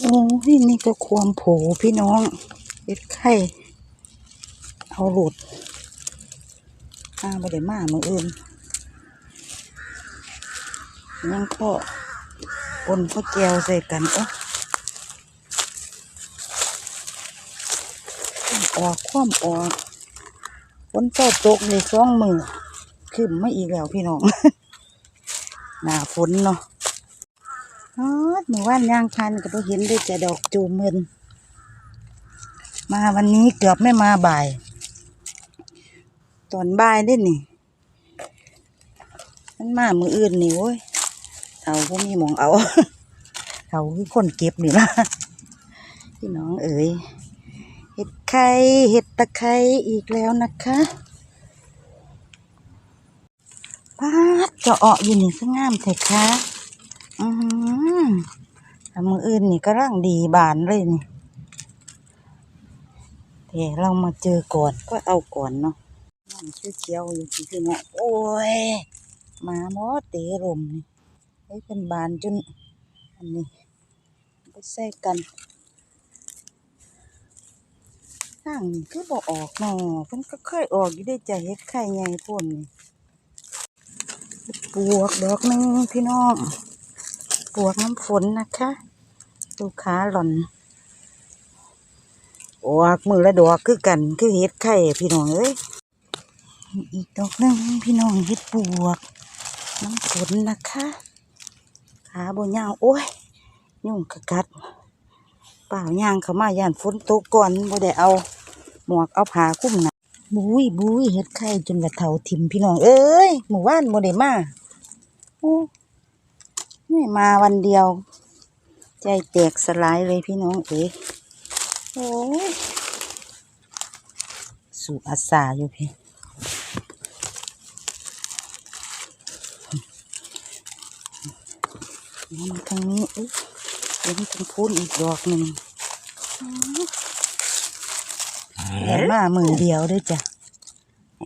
โอ้ยนี่ก็ความโผพี่น้องเฮ็ดไข่ เอาหลุดข้าไม่ได้มามืออื่นยังก็ปนข้าวแกวใส่กันโอ้ออกความออกฝนเจ้าตกในสองมือขึ้นไม่อีกแล้วพี่น้อง หนาฝนเนาะ อ๋อหมู่บ้านยางพันก็บ่เห็นได้จะดอกจูมเงิน มาวันนี้เกือบไม่มาบ่าย ตอนบ่ายได้นี่ มันมามืออื่นนี่โว้ยเอาพวกมีหมองเอาเอาคือคนเก็บนี่ละพี่น้องเอ๋ยเห็ดไข่เห็ดตะไคร้อีกแล้วนะคะป้าเจาะๆอยู่นี่สงามเถอะคะ อือหือแต่มืออื่นนี่ก็ร่างดีบานเลยนี่แต่เรามาเจอก่อนก็เอาก่อนเนาะน้ำเขียวอยู่ที่เนาะโอ้ยมาหมอเตะลมนี่เฮ้เป็นบานจนอันนี้ไปใส่กันทางนี้คือบ่ออกเนาะเพิ่นก็เคยออกอยู่ได้ใจเฮ็ดไข่ใหญ่พ่นนี่ปวกดอกหนึงพี่น้อง ปวกน้ำฝนนะคะลูกค้าหล่อนออกมือละดอกคือกันคือเฮ็ดไข่พี่น้องเอ้ยอีกดอกนึงพี่น้องเฮ็ดปวก น้ำฝนนะคะขาบ่ยาวโอ้ยยุ่งกะกัดเปล่าย่างเขามาย่านฝนตกก่อนบ่ได้เอา หมวกเอาผ้าคุ้มหนะบุ้ยบุ้ยเฮ็ดไข่จนกระเทาทิมพี่น้องเอ้ยหมู่บ้านบ่ได้มาโอ้ ไม่มาวันเดียว ใจแตกสลายเลยพี่น้องเอ๋โอ้ยสูอาสาอยู่พี่น้ำทางนี้เอ้ยเดี๋ยวมันต้งพูนอีกดอกหนึ่งเห็นมามือเดียวด้วยจ้ะ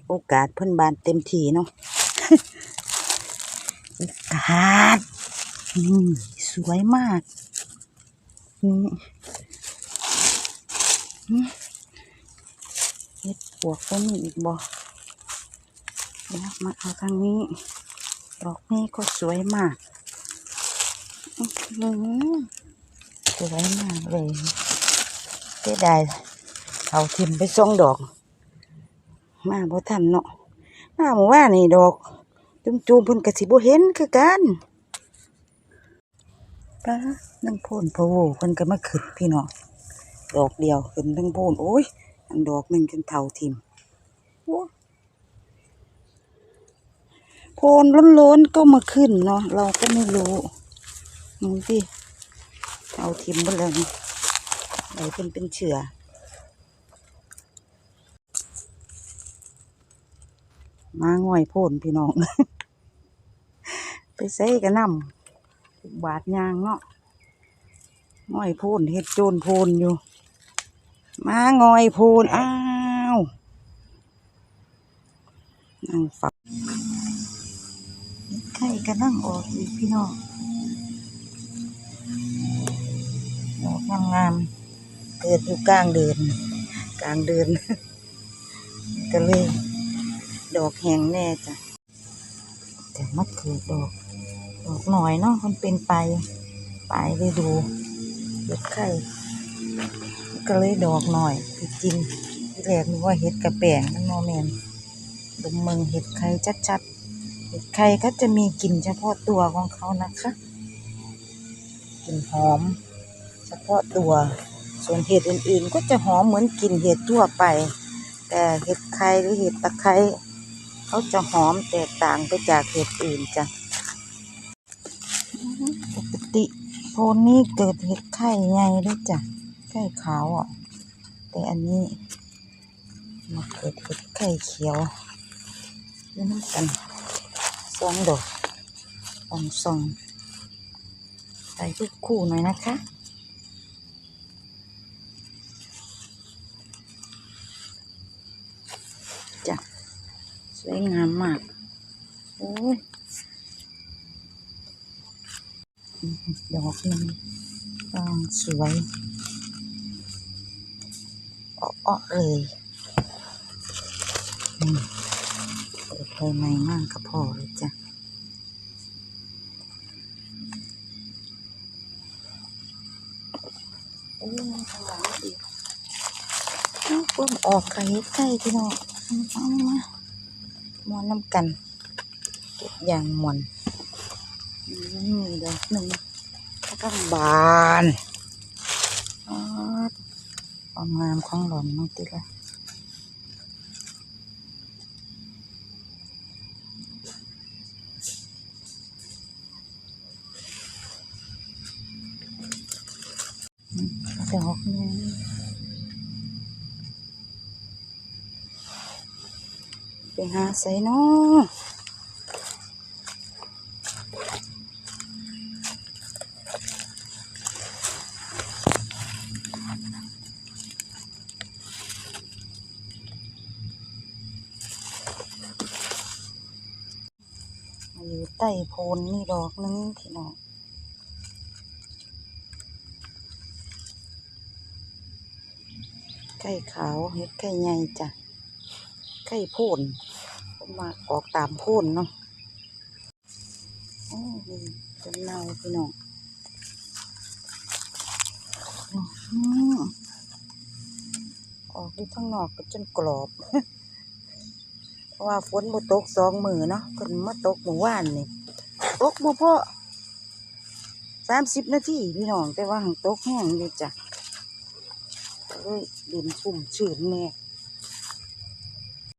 โอกาสเพิ่นบานเต็มทีเนาะ โอกาส สวยมากเฮ็ดปวกก็มีอีกบ่เดี๋ยวมาเอาทางนี้ดอกนี้ก็สวยมากอื้อหือสวยมากเลยเสียดายเอาทิมไปส่งดอก มาบ่ทันเนาะมาเมื่อวานนี่ดอกจุมจูมๆเพิ่นก็สิบ่เห็นคือกัน ป้านั่งโพนพะโวเพิ่นก็มาขึ้นพี่น้องดอกเดียวขึ้นทั้งโพนโอ้ยอันดอกหนึ่งจนเท่าทิมโอ้พนล้นๆก็มาขึ้นเนาะเราก็ไม่รู้มึงสิเท่าทิมหมดแล้วนี่ไหนเป็นเป็นเชื้อมาง่อยโพนพี่น้อง ไปใส่กระนำ บาดยางเนาะง่อยโพนเฮ็ดโจนโพนอยู่ มาง่อยโพนอ้าวนั่งฝักไข่ก็นั่งออกอีกพี่น้องดอกงามๆเกิดอยู่กลางเดิน กลางเดิน ก็เลย ดอกแห้งแน่จ้ะแต่มะเขือดอก ดอกหน่อยเนาะมันเป็นไปไปเลยดูเห็ดไข่ก็เลยดอกหน่อยไปกินที่แรกนึกว่าเห็ดกระแปงนั่นโมเมนดมเมืองเห็ดไข่ชัดๆเห็ดไข่ก็จะมีกลิ่นเฉพาะตัวของเขานะคะกลิ่นหอม เฉพาะตัว ส่วนเห็ดอื่นๆ ก็จะหอมเหมือนกลิ่นเห็ดทั่วไป แต่เห็ดไข่หรือเห็ดตะไคร้เขาจะหอมแตกต่างไปจากเห็ดอื่นจ้ะ ติโพนนี้เกิดเห็ดไข่ไงด้วยจ้ะไข่ขาวอะ แต่อันนี้มาเกิดเห็ดไข่เขียวนี่น้ำกันสองดอกองสองใส่ทุกคู่หน่อยนะคะจ้ะสวยงามมากโอ้ยอืม ดอกหนึงกำลังสวยอ้อเลยนี่เปิดไฟใหม่มากก็พอเลยจ้ะโอ้ยข้างหลังอีกอ้าวปุ๊บออกไข่ใกล้พี่น้องเอามามวนน้ำกัน เก็บอย่างมวน ดอกหนึ่งข้างบานอ๋อความงามของหล่อนน้องติละดอกนึงไปหาใส่เนาะอยู่ ใต้โพนนี่ดอกนึงพี่น้องไข่ขาวเฮ็ดไข่ใหญ่จ้ะไข่โพนมาออกตามโพนเนาะโอ้นี่จนเน่าพี่น้องอื้อกที่ข้างนอกก็จนกรอบ ราะว่าฝนบ่ตกสองมือเนาะเพิ่นมาตกเมื่อวานนี่ตกบ่พอสามสิบนาทีพี่น้องแต่ว่าหังตกแห้งอยู่จ้ะเลยดินชุ่มชื้นแน่